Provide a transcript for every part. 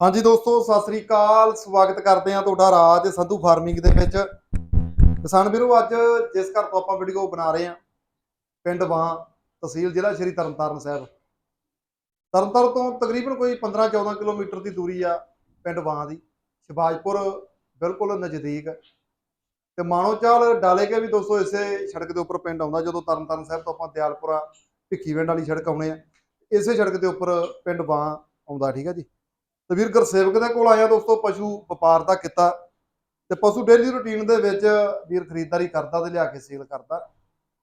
ਹਾਂਜੀ ਦੋਸਤੋ, ਸਤਿ ਸ੍ਰੀ ਅਕਾਲ। ਸਵਾਗਤ ਕਰਦੇ ਹਾਂ ਤੁਹਾਡਾ ਰਾਜ ਸੰਧੂ ਫਾਰਮਿੰਗ ਦੇ ਵਿੱਚ। ਕਿਸਾਨ ਵੀਰੋ, ਅੱਜ ਜਿਸ ਘਰ ਤੋਂ ਆਪਾਂ ਵੀਡੀਓ ਬਣਾ ਰਹੇ ਹਾਂ, ਪਿੰਡ ਵਾਂ, ਤਹਿਸੀਲ ਜ਼ਿਲ੍ਹਾ ਸ਼੍ਰੀ ਤਰਨਤਾਰਨ ਸਾਹਿਬ। ਤਰਨਤਾਰਨ ਤੋਂ ਤਕਰੀਬਨ ਕੋਈ 15-14 ਕਿਲੋਮੀਟਰ ਦੀ ਦੂਰੀ ਆ ਪਿੰਡ ਵਾਂ ਦੀ। ਸ਼ਿਵਾਜਪੁਰ ਬਿਲਕੁਲ ਨਜ਼ਦੀਕ। ਤੇ ਮਾਣੋਚਾਲ ਡਾਲੇ ਕੇ ਵੀ ਦੋਸਤੋ, ਇਸੇ ਸੜਕ ਦੇ ਉੱਪਰ ਪਿੰਡ ਆਉਂਦਾ, ਜਦੋਂ ਤਰਨਤਾਰਨ ਸਾਹਿਬ ਤੋਂ ਆਪਾਂ ਦਿਆਲਪੁਰਾ ਭਿੱਖੀਵਿੰਡ ਵਾਲੀ ਸੜਕ ਆਉਣੇ ਆ ਇਸੇ ਸੜਕ ਦੇ ਉੱਪਰ ਪਿੰਡ ਵਾਂ ਆਉਂਦਾ, ਠੀਕ ਆ ਜੀ? ਤੇ ਵੀਰ ਗੁਰਸੇਵਕ ਦੇ ਕੋਲ ਆਇਆ ਦੋਸਤੋ, ਪਸ਼ੂ ਵਪਾਰ ਦਾ ਕੀਤਾ ਤੇ ਪਸ਼ੂ ਡੇਲੀ ਰੁਟੀਨ ਦੇ ਵਿੱਚ ਵੀਰ ਖਰੀਦਦਾਰੀ ਕਰਦਾ ਤੇ ਲਿਆ ਕੇ ਸੇਲ ਕਰਦਾ।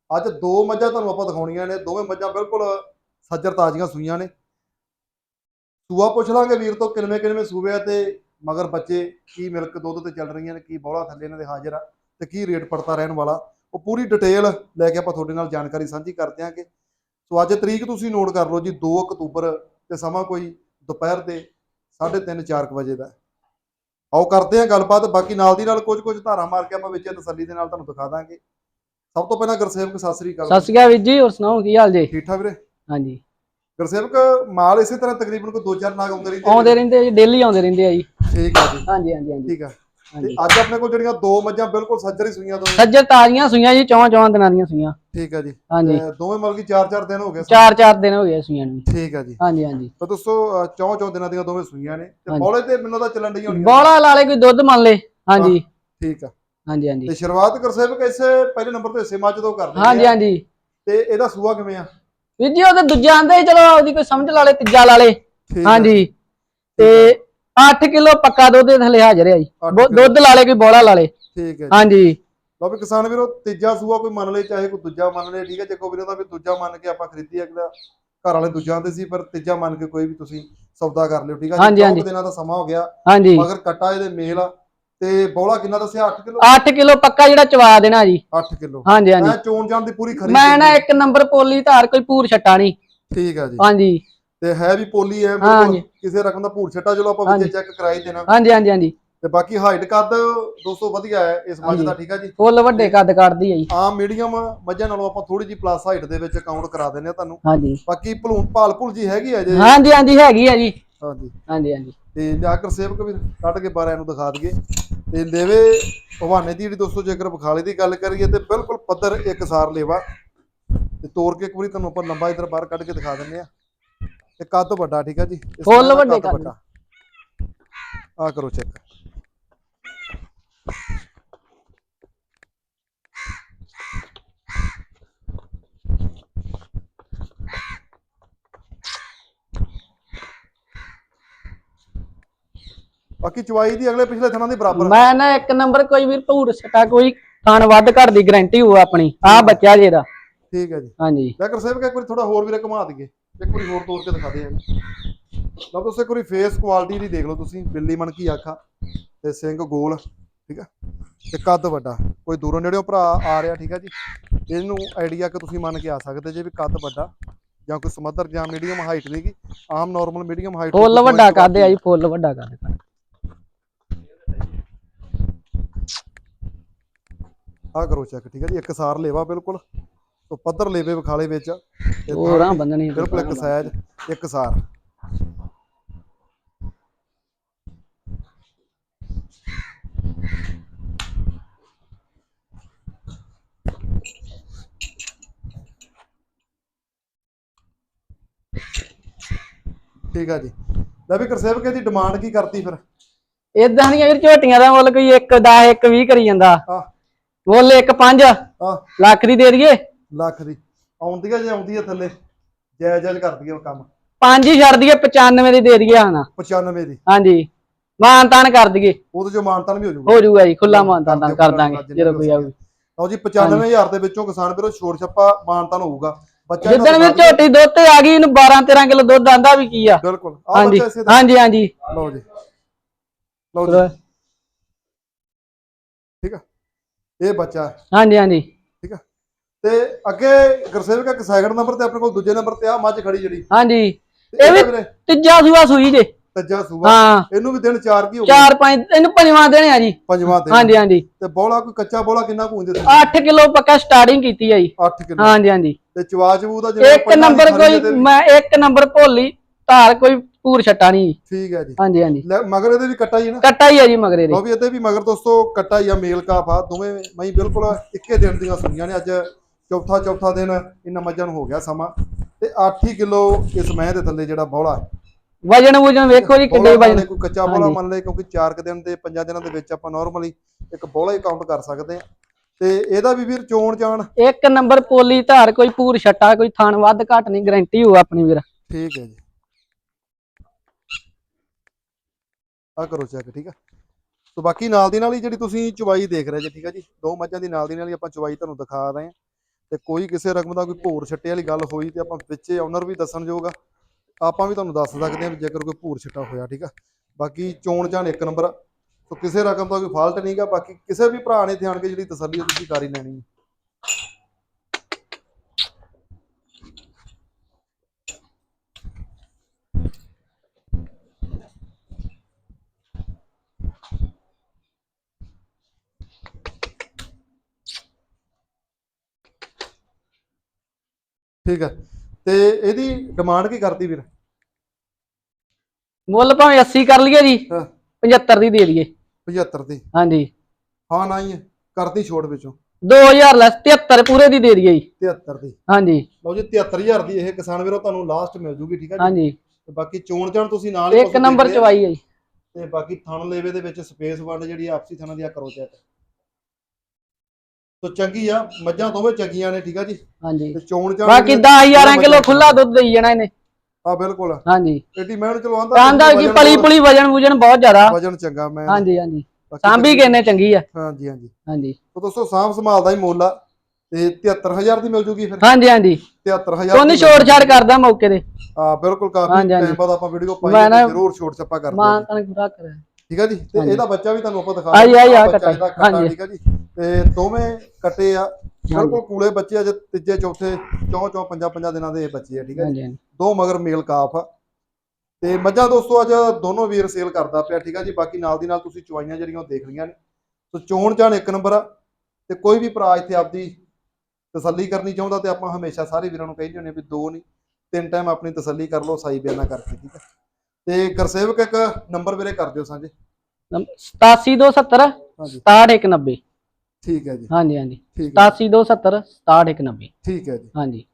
ਅੱਜ ਦੋ ਮੱਝਾਂ ਤੁਹਾਨੂੰ ਆਪਾਂ ਦਿਖਾਉਣੀਆਂ ਨੇ, ਦੋਵੇਂ ਮੱਝਾਂ ਬਿਲਕੁਲ ਸੱਜਰ ਤਾਜ਼ੀਆਂ ਸੂਈਆਂ ਨੇ। ਸੂਆ ਪੁੱਛ ਲਾਂਗੇ ਵੀਰ ਤੋਂ ਕਿੰਨੇ ਕਿਨਵੇਂ ਸੂਬੇ ਆ ਤੇ ਮਗਰ ਬੱਚੇ ਕੀ ਮਿਲਕ ਦੁੱਧ ਤੇ ਚੱਲ ਰਹੀਆਂ ਨੇ, ਕੀ ਬੌਲਾ ਥੱਲੇ ਇਹਨਾਂ ਦੇ ਹਾਜ਼ਰ ਆ ਤੇ ਕੀ ਰੇਟ ਪੜਤਾ ਰਹਿਣ ਵਾਲਾ। ਉਹ ਪੂਰੀ ਡਿਟੇਲ ਲੈ ਕੇ ਆਪਾਂ ਤੁਹਾਡੇ ਨਾਲ ਜਾਣਕਾਰੀ ਸਾਂਝੀ ਕਰ ਦਿਆਂਗੇ। ਸੋ ਅੱਜ ਤਰੀਕ ਤੁਸੀਂ ਨੋਟ ਕਰ ਲਓ ਜੀ 2 ਅਕਤੂਬਰ ਤੇ ਸਮਾਂ ਕੋਈ ਦੁਪਹਿਰ ਦੇ 3:30 4 ਵਜੇ ਦਾ। ਆਓ ਕਰਦੇ ਹਾਂ ਗੱਲਬਾਤ ਬਾਕੀ ਨਾਲ ਦੀ ਨਾਲ ਕੁਝ ਕੁਝ ਧਾਰਾ ਮਾਰ ਕੇ ਆਪਾਂ ਵਿੱਚ ਤਸੱਲੀ ਦੇ ਨਾਲ ਤੁਹਾਨੂੰ ਦਿਖਾ ਦਾਂਗੇ। ਸਭ ਤੋਂ ਪਹਿਲਾਂ ਗੁਰਸੇਵਕ ਸਤਿ ਸ੍ਰੀ ਅਕਾਲ। ਸਤਿ ਸ਼੍ਰੀ ਅਕਾਲ ਵੀਰ ਜੀ ਹੋਰ ਸੁਣਾਓ ਕੀ ਹਾਲ ਜੀ? ਠੀਕ ਠਾਕ ਵੀਰੇ? ਹਾਂਜੀ। ਗੁਰਸੇਵਕ ਮਾਲ ਇਸੇ ਤਰ੍ਹਾਂ ਤਕਰੀਬਨ ਕੋਈ ਦੋ ਚਾਰ ਨਾਗ ਆਉਂਦੇ ਰਹਿੰਦੇ ਆਉਂਦੇ ਰਹਿੰਦੇ ਆ ਜੀ ਡੇਲੀ ਆਉਂਦੇ ਰਹਿੰਦੇ ਆ ਜੀ। ਠੀਕ ਹੈ ਜੀ। ਹਾਂਜੀ ਹਾਂਜੀ ਹਾਂਜੀ। ਠੀਕ ਹੈ ਤੇ ਹਾਂਜੀ ਅੱਜ ਆਪਣੇ ਕੋਲ ਜਿਹੜੀਆਂ ਦੋ ਮੱਝਾਂ ਬਿਲਕੁਲ ਸੱਜਰ ਸੂਈਆਂ ਦੋਵੇਂ। ਸੱਜਰ ਤਾਜ਼ੀਆਂ ਸੂਈਆਂ ਜੀ ਚੌਂ ਚੌਂ ਦਿਨਾਂ ਦੀਆਂ ਸੂਈਆਂ। ਠੀਕ ਹੈ ਜੀ। ਹਾਂਜੀ। ਤੇ ਦੋਵੇਂ ਮਤਲਬ ਕਿ ਚਾਰ ਚਾਰ ਦਿਨ ਹੋ ਗਏ ਚਾਰ ਚਾਰ ਦਿਨ ਹੋ ਗਏ ਸੂਈਆਂ ਨੂੰ। ਠੀਕ ਹੈ ਜੀ। ਹਾਂਜੀ ਹਾਂਜੀ। ਤਾਂ ਦੋਸਤੋ ਚੌਂ ਚੌਂ ਦਿਨਾਂ ਦੀਆਂ ਦੋਵੇਂ ਸੂਈਆਂ ਨੇ। ਤੇ ਹਾਂਜੀ। ਬੌਲੇ ਤੇ ਮੈਨੂੰ ਤਾਂ ਚੱਲਣ ਡਈਆਂ ਹੋਣੀਆਂ। ਬੋਲਾ ਲਾ ਲੇ ਕੋਈ ਦੁੱਧ ਮੰਨ ਲੇ। ਹਾਂਜੀ। ਠੀਕ ਆ। ਹਾਂਜੀ ਹਾਂਜੀ। ਤੇ ਸ਼ੁਰੂਆਤ ਗੁਰਸੇਵਕ ਇਸੇ ਪਹਿਲੇ ਨੰਬਰ ਤੇ ਮੱਝ ਤੋਂ ਕਰਦੇ ਹਾਂਜੀ ਹਾਂਜੀ। ਤੇ ਇਹਦਾ ਸੂਆ ਕਿਵੇਂ ਆ? ਵੀਰ ਜੀ ਉਹਦੇ ਦੂਜਾ ਆਂਦੇ ਚਲੋ ਉਹਦੀ ਕੋਈ ਸਮਝ ਲਾ ਲੇ ਤੀਜਾ ਲਾ ਲੇ। ਠੀਕ ਆ, ਹਾਂਜੀ। ਤੇ 8 ਕਿਲੋ ਪੱਕਾ ਦੁੱਧ ਦੇ ਥੱਲੇ ਹਾਜ਼ਰ ਹੈ ਜੀ। ਅੱਠ ਬੋ- ਕਿੱਲੋ। ਦੁੱਧ ਲਾ ਲੇ ਕੋਈ ਬੋਲਾ ਲਾ ਲੇ ਠੀਕ ਹੈ ਹਾਂਜੀ। ਲਓ ਵੀ ਕਿਸਾਨ ਵੀਰੋ ਤੀਜਾ ਸੂਆ ਕੋਈ ਮੰਨ ਲੇ ਚਾਹੇ ਕੋਈ ਦੂਜਾ ਮੰਨ ਲੇ ਠੀਕ ਹੈ ਜੇ ਕੋਈ ਵੀਰੋ ਦਾ ਵੀ ਦੂਜਾ ਮੰਨ ਕੇ ਆਪਾਂ ਖਰੀਦੀ ਅਗਲਾ ਘਰ ਵਾਲੇ ਦੂਜਾ ਦੇ ਸੀ ਪਰ ਤੀਜਾ ਮੰਨ ਕੇ ਕੋਈ ਵੀ ਤੁਸੀਂ ਸੌਦਾ ਕਰ ਲਿਓ ਠੀਕ ਹੈ ਹਾਂਜੀ, ਹਾਂਜੀ। ਦਿਨਾਂ ਦਾ ਸਮਾਂ ਹੋ ਗਿਆ ਹਾਂਜੀ। ਮਗਰ ਕਟਾ ਇਹਦੇ ਮੇਲ ਆ ਤੇ ਬੌਲਾ ਕਿੰਨਾ ਦੱਸਿਆ 8 ਕਿਲੋ? 8 ਕਿਲੋ ਪੱਕਾ ਜਿਹੜਾ ਚਵਾ ਦੇਣਾ ਜੀ। 8 ਕਿਲੋ। ਹਾਂਜੀ ਹਾਂਜੀ। ਮੈਂ ਚੋਣ ਜਾਣ ਦੀ ਪੂਰੀ ਖਰੀ ਮੈਂ ਨਾ ਇੱਕ ਨੰਬਰ ਪੋਲੀ ਧਾਰ ਕੋਈ ਪੂਰ ਛੱਟਾ ਨਹੀਂ। ਠੀਕ ਹੈ ਜੀ। ਹਾਂਜੀ। ਤੇ ਹੈ ਵੀ ਪੋਲੀ ਹੈ ਹਾਂਜੀ। ਕਿਸੇ ਰਕਮ ਦਾ ਭੂਰ ਛੱਟਾ ਚਲੋ ਆਪਾਂ ਵਿੱਚ ਹਾਂਜੀ। ਚੈੱਕ ਕਰਾਈ ਦੇਣਾ ਹਾਂਜੀ ਹਾਂਜੀ ਹਾਂਜੀ। ਤੇ ਬਾਕੀ ਹਾਈਟ ਕੱਦ ਦੋਸਤੋ ਵਧੀਆ ਹੈ ਇਸ ਮੱਝ ਹਾਂਜੀ। ਦਾ ਠੀਕ ਹੈ ਜੀ। ਫੁੱਲ ਵੱਡੇ ਕੱਦ ਕੱਢਦੀ ਆ ਜੀ। ਆਮ ਮੀਡੀਅਮ ਮੱਝਾਂ ਨਾਲੋਂ ਆਪਾਂ ਥੋੜੀ ਜੀ ਪਲੱਸ ਹਾਈਟ ਦੇ ਵਿੱਚ ਕਾਊਂਟ ਕਰਾ ਦਿੰਦੇ ਆ ਤੁਹਾਨੂੰ। ਹਾਂਜੀ। ਬਾਕੀ ਭਲੂਣ ਭਾਲ ਭੁਲ ਜੀ ਹੈਗੀ ਆ ਜੇ? ਹਾਂਜੀ ਹਾਂਜੀ ਹੈਗੀ ਆ ਜੀ। ਹਾਂਜੀ। ਹਾਂਜੀ ਹਾਂਜੀ। ਤੇ ਜਾਕਰ ਸੇਵਕ ਵੀ ਕੱਢ ਕੇ ਬਾਰਿਆਂ ਨੂੰ ਦਿਖਾ ਦਈਏ। ਤੇ ਲੇਵੇ ਭਵਾਨੇ ਦੀ ਜਿਹੜੀ ਦੋਸਤੋ ਜੇਕਰ ਬਖਾਲੇ ਦੀ ਗੱਲ ਕਰੀਏ ਤੇ ਬਿਲਕੁਲ ਪੱਧਰ ਇੱਕ ਸਾਰ ਲੇਵਾ। ਤੇ ਤੋੜ ਕੇ ਇੱਕ ਵਾਰੀ ਤੁਹਾਨੂੰ ਆਪਾਂ ਲੰਬਾ ਇਧਰ ਬਾਹਰ ਕੱਢ ਕੇ ਦਿਖਾ ਦਿੰਦੇ ਆ ਤੇ ਕੱਦ ਵੱਡਾ ਠੀਕ ਆ ਜੀ? ਫੁੱਲ ਵੱਡੇ ਕੱਦ। ਆ ਕਰੋ ਚੈੱਕ ਬਾਕੀ ਚਵਾਈ ਦੀ ਅਗਲੇ ਪਿਛਲੇ ਥਣਾਂ ਦੀ ਬਰਾਬਰ ਮੈਂ ਨਾ ਇੱਕ ਨੰਬਰ ਕੋਈ ਵੀ ਪੂਰ ਛੱਟਾ ਕੋਈ ਖਾਣ ਵੱਧ ਘਰ ਦੀ ਗਾਰੰਟੀ ਹੋਊ ਆਪਣੀ। ਆ ਬੱਚਾ ਜੇ ਦਾ ਠੀਕ ਹੈ ਜੀ। ਹਾਂਜੀ। ਜਾਕਰ ਸੇਵਕ ਇੱਕ ਵਾਰੀ ਥੋੜਾ ਹੋਰ ਵੀਰੇ ਘੁਮਾ ਦਈਏ। ਇੱਕ ਵਾਰੀ ਹੋਰ ਤੋੜ ਕੇ ਦਿਖਾ ਦੇ ਲਓ ਤੁਸੀਂ ਇੱਕ ਵਾਰੀ ਫੇਸ ਕੁਆਲਿਟੀ ਦੀ ਦੇਖ ਲਓ ਤੁਸੀਂ ਬਿੱਲੀ ਮਣ ਕੀ ਆਖਾ। ਤੇ ਸਿੰਘ ਗੋਲ ਠੀਕ ਆ? ਤੇ ਕੱਦ ਵੱਡਾ। ਕੋਈ ਦੂਰੋਂ ਨੇੜਿਓਂ ਭਰਾ ਆ ਰਿਹਾ ਠੀਕ ਆ ਜੀ? ਇਹਨੂੰ ਆਈਡੀਆ ਕਿ ਤੁਸੀਂ ਮੰਨ ਕੇ ਆ ਸਕਦੇ ਜੇ ਵੀ ਕੱਦ ਵੱਡਾ ਜਾਂ ਕੋਈ ਸਮੱਧਰ ਜਾਂ ਮੀਡੀਅਮ ਹਾਈਟ ਨਹੀਂਗੀ ਆਮ ਨਾਰਮਲ ਮੀਡੀਅਮ ਹਾਈਟ ਫੁੱਲ ਵੱਡਾ ਕੱਦ ਆ ਜੀ ਫੁੱਲ ਵੱਡਾ ਕੱਦ ਆ। ਕਰੋ ਚੈੱਕ ਠੀਕ ਆ ਜੀ? ਇੱਕ ਸਾਰ ਲੇਵਾ ਬਿਲਕੁਲ। ਤੋ ਪੱਧਰ ਲੇਵੇ ਵਿਖਾਲੇ ਵਿੱਚ ਤੇ ਹੋਰਾਂ ਬੰਦਣੀ ਬਿਲਕੁਲ ਇੱਕ ਸਾਈਜ਼ ਇੱਕ ਸਾਰ। ਠੀਕ ਆ ਜੀ। ਲੈ ਵੀ ਕਰਸੇਵਕ ਦੀ ਡਿਮਾਂਡ ਕੀ ਕਰਤੀ ਫਿਰ? ਇਦਾਂ ਦੀਆਂ ਵੀਰ ਝੋਟੀਆਂ ਦਾ ਮੁੱਲ ਕੋਈ 1 10 1 20 ਕਰੀ ਜਾਂਦਾ। ਆ ਮੁੱਲ 1 5 ਆ ਲੱਖ ਦੀ ਦੇ ਦਈਏ। ਲੱਖ ਦੀ। ਆਉਂਦੀ ਆ ਜੇ ਆਉਂਦੀ ਆ ਥੱਲੇ ਜਾਇਜ਼ ਜਾਇਜ਼ ਕਰਦੀ ਆ ਉਹ ਕੰਮ। ਪੰਜ ਹੀ ਛੱਡ ਦਈਏ 95 ਦੀ ਦੇ ਦਈਏ ਹਨਾ 95 ਦੀ। ਹਾਂਜੀ। ਮਾਨ ਤਾਨ ਕਰ ਦਈਏ। ਉਹਦੇ ਚੋਂ ਮਾਨਤਾਨ ਵੀ ਹੋ ਜਾਊਗਾ। ਹੋ ਜੂਗਾ ਜੀ ਖੁੱਲਾ ਮਾਨ ਤਾਨ ਕਰ ਦਾਂਗੇ ਜਦੋਂ ਕੋਈ ਆਊ ਲਓ ਜੀ 95000 ਦੇ ਵਿੱਚੋਂ ਕਿਸਾਨ ਵੀਰੋ ਛੋੜ ਛੱਪਾ ਮਾਨਤਾਨ ਹੋਊਗਾ। ਬੱਚਾ ਜਿੱਦਣ ਵੀ ਦਾ ਝੋਟੀ ਦੁੱਧ ਤੇ ਆ ਗਈ ਇਹਨੂੰ 12 13 ਕਿਲੋ ਦੁੱਧ ਆਂਦਾ ਵੀ ਕੀ ਆ? ਬਿਲਕੁਲ। ਹਾਂਜੀ ਦਾ। ਹਾਂਜੀ ਹਾਂਜੀ। ਲਓ ਜੀ। ਲਓ ਜੀ। ਠੀਕ ਆ? ਇਹ ਬੱਚਾ। ਹਾਂਜੀ ਹਾਂਜੀ। ਠੀਕ ਆ? ਤੇ ਅੱਗੇ ਗੁਰਸੇਵਕ ਇੱਕ ਸੈਕਿੰਡ ਨੰਬਰ ਤੇ ਆਪਣੇ ਕੋਲ ਦੂਜੇ ਨੰਬਰ ਤੇ ਆ ਮੱਝ ਖੜੀ ਜਿਹੜੀ। ਹਾਂਜੀ। ਤੇ ਇਹ ਵੀ- ਇਹਦਾ ਵੀਰੇ? ਤੀਜਾ ਸੂਆ ਸੂਈ ਜੇ। ਤੱਜਾ ਸੂਆ। ਹਾਂ। ਇਹਨੂੰ ਵੀ ਦਿਨ ਚਾਰ ਕੀ ਹੋ ਗਏ? ਚਾਰ ਪੰਜ ਇਹਨੂੰ ਪੰਜਵਾਂ ਦੇਣੇ ਆ ਜੀ। ਪੰਜਵਾਂ ਦਿਨ। ਹਾਂਜੀ ਹਾਂਜੀ। ਤੇ ਬੋਲਾ ਕੋਈ ਕੱਚਾ ਬੋਲਾ ਕਿੰਨਾ ਕੁ ਹੁੰਦੇ 8 ਕਿਲੋ ਪੱਕਾ ਸਟਾਰਟਿੰਗ ਕੀਤੀ ਆ ਜੀ। 8 ਕਿਲੋ। ਹਾਂਜੀ ਹਾਂਜੀ। ਤੇ ਚਵਾਜਬੂ ਦਾ ਇੱਕ ਪਹਿਲਾਂ ਦੀ ਨੰਬਰ ਕੋਈ ਤੇ- ਮੈਂ ਇੱਕ ਨੰਬਰ ਭੋਲੀ ਧਾਰ ਕੋਈ ਭੂਰ ਛੱਟਾ ਨਹੀਂ ਠੀਕ ਹੈ ਜੀ। ਹਾਂਜੀ ਹਾਂਜੀ। ਮਗਰ ਇਹਦੇ ਵੀ ਕੱਟਾ ਹੀ ਹੈ ਨਾ? ਕੱਟਾ ਹੀ ਆ ਜੀ ਮਗਰੇ ਦੇ ਲਓ ਵੀ ਇਹਦੇ ਵੀ ਮਗਰ ਦੋਸਤੋ ਕੱਟਾ ਹੀ ਆ ਮੇਲ ਕਾਫ ਆ ਦੋਵੇਂ ਮਈ ਬਿਲਕੁਲ ਇੱਕੇ ਦਿਨ ਦੀਆਂ ਸੁਣੀਆਂ ਨੇ ਅੱਜ। ਚੌਥਾ ਚੌਥਾ ਦਿਨ ਇਹਨਾਂ ਮੱਝਾਂ ਨੂੰ ਹੋ ਗਿਆ ਸਮਾਂ ਤੇ 8 ਕਿਲੋ ਇਸ ਮਹਿ ਦੇ ਥੱਲੇ ਜਿਹੜਾ ਬੌਲਾ ਹੈ। ਵਜਨ ਵਜਨ ਵੇਖੋ ਜੀ ਮੰਨ ਵਜਨ ਕੋਈ ਕੱਚਾ ਬੌਲਾ। ਮੰਨ ਲਏ ਕਿਉਂਕਿ 4 ਕੁ ਦਿਨ ਦੇ 5 ਦਿਨਾਂ ਦੇ ਵਿੱਚ ਆਪਾਂ ਨਾਰਮਲੀ ਇੱਕ ਬੌਲਾ ਹੀ ਕਾਊਂਟ ਕਰ ਸਕਦੇ ਆ ਤੇ ਇਹਦਾ ਵੀ ਵੀਰ ਚੋਣ ਜਾਣ ਇੱਕ ਨੰਬਰ ਪੋਲੀ ਧਾਰ ਕੋਈ ਭੂਰ ਛੱਟਾ ਕੋਈ ਥਣ ਵੱਧ ਘੱਟ ਨਹੀਂ ਗਾਰੰਟੀ ਹੋ ਆਪਣੀ ਵੀਰ। ਠੀਕ ਹੈ ਜੀ। ਆ ਕਰੋ ਚੈੱਕ ਠੀਕ ਆ। ਸੋ ਬਾਕੀ ਨਾਲ ਦੀ ਨਾਲ ਹੀ ਜਿਹੜੀ ਤੁਸੀਂ ਚੁਵਾਈ ਦੇਖ ਰਹੇ ਜੀ ਠੀਕ ਆ ਜੀ। ਦੋ ਮੱਝਾਂ ਦੀ ਨਾਲ ਦੀ ਨਾਲ ਹੀ ਆਪਾਂ ਚੁਵਾਈ ਤੁਹਾਨੂੰ ਦਿਖਾ ਰਹੇ ਹਾਂ। ਤੇ ਕੋਈ ਕਿਸੇ ਰਕਮ ਦਾ ਕੋਈ ਭੂਰ ਛੱਟੇ ਵਾਲੀ ਗੱਲ ਹੋਈ ਤੇ ਆਪਾਂ ਵਿੱਚੇ ਓਨਰ ਵੀ ਦੱਸਣ ਜੋਗਾ ਆਪਾਂ ਵੀ ਤੁਹਾਨੂੰ ਦੱਸ ਸਕਦੇ ਹਾਂ ਵੀ ਜੇਕਰ ਕੋਈ ਭੂਰ ਛੱਟਾ ਹੋਇਆ, ਠੀਕ ਆ ਬਾਕੀ ਚੋਣ ਚਾਣ ਇੱਕ ਨੰਬਰ ਆ। ਸੋ ਕਿਸੇ ਰਕਮ ਦਾ ਕੋਈ ਫਾਲਟ ਨਹੀਂਗਾ ਬਾਕੀ ਕਿਸੇ ਵੀ ਭਰਾ ਨੇ ਧਿਆਨ ਕੇ ਜਿਹੜੀ ਤਸੱਲੀ ਤੁਸੀਂ ਕਰ ਹੀ ਲੈਣੀ ਹੈ ਠੀਕ ਹੈ। ਤੇ ਇਹਦੀ ਡਿਮਾਂਡ ਕੀ ਕਰਦੀ ਵੀਰ? ਮੁੱਲ ਭਾਵੇਂ 80 ਕਰ ਲਈਏ ਜੀ ਹਾਂ। 75 ਦੀ ਦੇ ਦਈਏ। 75 ਦੀ। ਹਾਂਜੀ। ਹਾਂ ਨਾ ਹੀ ਕਰਦੀ ਛੋਟ ਵਿੱਚੋਂ। 2000 ਲੈਸ 73 ਪੂਰੇ ਦੀ ਦੇ ਦਈਏ ਜੀ। 73 ਦੀ। ਹਾਂਜੀ। ਲਓ ਜੀ 73000 ਦੀ ਇਹ ਕਿਸਾਨ ਵੀਰੋ ਤੁਹਾਨੂੰ ਲਾਸਟ ਮਿਲ ਜੂਗੀ ਠੀਕ ਹੈ ਜੀ। ਹਾਂਜੀ। ਤੇ ਬਾਕੀ ਚੋਣ ਚਾਣ ਤੁਸੀਂ ਨਾਲ ਹੀ ਇੱਕ ਪਸ਼ੂ ਨੰਬਰ ਦੇਖ। ਚਵਾਈ ਹੈ ਜੀ। ਤੇ ਬਾਕੀ ਥਣ ਲੇਵੇ ਦੇ ਵਿੱਚ ਸਪੇਸ ਵੰਡ ਜਿਹੜੀ ਆਪਸੀ ਥਣਾਂ ਦੀ ਆ ਕਰੋ ਚੈੱਕ ਸੋ ਚੰਗੀ ਆ ਮੱਝਾਂ ਦੋਵੇਂ ਚੰਗੀਆਂ ਨੇ ਠੀਕ ਆ ਜੀ? ਹਾਂਜੀ। ਤੇ ਚੋਣ ਚਾਣ ਬਾਕੀ 10 11 ਕਿਲੋ ਖੁੱਲਾ ਦੁੱਧ ਦੇਈ ਜਾਣਾ ਇਹਨੇ। ਆ ਬਿਲਕੁਲ। ਹਾਂਜੀ। ਏਡੀ ਮਿਹਨਤ ਚਲਵਾਉਂਦਾ ਕਹਿੰਦਾ ਕਿ ਪਲੀ ਪੁਲੀ ਵਜਨ ਵੁਜਨ ਬਹੁਤ ਜ਼ਿਆਦਾ। ਵਜਨ ਚੰਗਾ ਮੈਂ ਹਾਂਜੀ ਹਾਂਜੀ। ਸਾਂਭੀ ਕਿੰਨੇ ਚੰਗੀ ਆ। ਹਾਂਜੀ ਹਾਂਜੀ। ਹਾਂਜੀ। ਸੋ ਦੋਸਤੋ ਸਾਂਭ ਸੰਭਾਲ ਦਾ ਹੀ ਮੁੱਲ ਆ ਤੇ 73000 ਦੀ ਮਿਲ ਜੂਗੀ ਫਿਰ। ਹਾਂਜੀ ਹਾਂਜੀ। 73000 ਸੋਨੀ ਛੋੜ ਛਾੜ ਕਰਦਾ ਮੌਕੇ ਤੇ। ਆ ਬਿਲਕੁਲ ਕਾਫੀ। ਟਾਈਮ ਬਾਅਦ ਆਪਾਂ ਵੀਡੀਓ ਪਾਈ ਮੈਂ ਤੇ ਜ਼ਰੂਰ ਛੋਟ ਛੱਪਾ ਕਰਦੇ ਮਾਂ ਹਾਂ ਤਾਂ ਪੂਰਾ ਕਰ। ਠੀਕ ਹੈ ਜੀ? ਤੇ। ਇਹਦਾ ਬੱਚਾ ਵੀ ਤੁਹਾਨੂੰ ਆਪਾਂ ਦਿਖਾ ਆਈ, ਆਈ, ਆ। ਕੱਟਾ। ਠੀਕ ਹੈ ਜੀ? ਤੇ ਦੋਵੇਂ ਕੱਟੇ ਆ। ਬਿਲਕੁਲ ਕੂਲੇ ਬੱਚੇ ਆ ਜੇ ਤੀਜੇ ਚੌਥੇ ਚੌਂ ਚੌਂ ਪੰਜਾਂ ਪੰਜਾਂ ਦਿਨਾਂ ਦੇ ਇਹ ਬੱਚੇ ਆ ਠੀਕ ਹੈ ਜੀ। ਦੋ ਮਗਰ ਮੇਲ ਕਾਫ ਆ। ਤੇ ਮੱਝਾਂ ਦੋਸਤੋ ਅੱਜ ਦੋਨੋਂ ਵੀਰ ਸੇਲ ਕਰਦਾ ਪਿਆ ਠੀਕ ਹੈ ਜੀ। ਬਾਕੀ ਨਾਲ ਦੀ ਨਾਲ ਤੁਸੀਂ ਚੁਆਈਆਂ ਜਿਹੜੀਆਂ ਉਹ ਦੇਖ ਲਈਆਂ ਨੇ। ਸੋ ਚੋਣ ਚਾਣ ਇੱਕ ਨੰਬਰ ਆ। ਤੇ ਕੋਈ ਵੀ ਭਰਾ ਇੱਥੇ ਆਪਦੀ ਤਸੱਲੀ ਕਰਨੀ ਚਾਹੁੰਦਾ ਤੇ ਆਪਾਂ ਹਮੇਸ਼ਾ ਸਾਰੇ ਵੀਰਾਂ ਨੂੰ ਕਹਿੰਦੇ ਹੁੰਦੇ ਆ ਵੀ ਦੋ ਨਹੀਂ ਤਿੰਨ ਟਾਈਮ ਆਪਣੀ ਤਸੱਲੀ ਕਰ ਲਓ ਸਾਈ ਬਿਆਨਾ ਕਰਕੇ ਠੀਕ ਹੈ ਤੇ ਗੁਰਸੇਵਕ ਇੱਕ ਨੰਬਰ ਵੀਰੇ ਕਰ ਦਿਓ ਸਾਂਝੇ। 87270 ਹਾਂਜੀ। 6190 ਠੀਕ ਹੈ ਜੀ। ਹਾਂਜੀ ਹਾਂਜੀ। ਠੀਕ ਹੈ 87270 6190 ਠੀਕ ਹੈ ਜੀ। ਹਾਂਜੀ।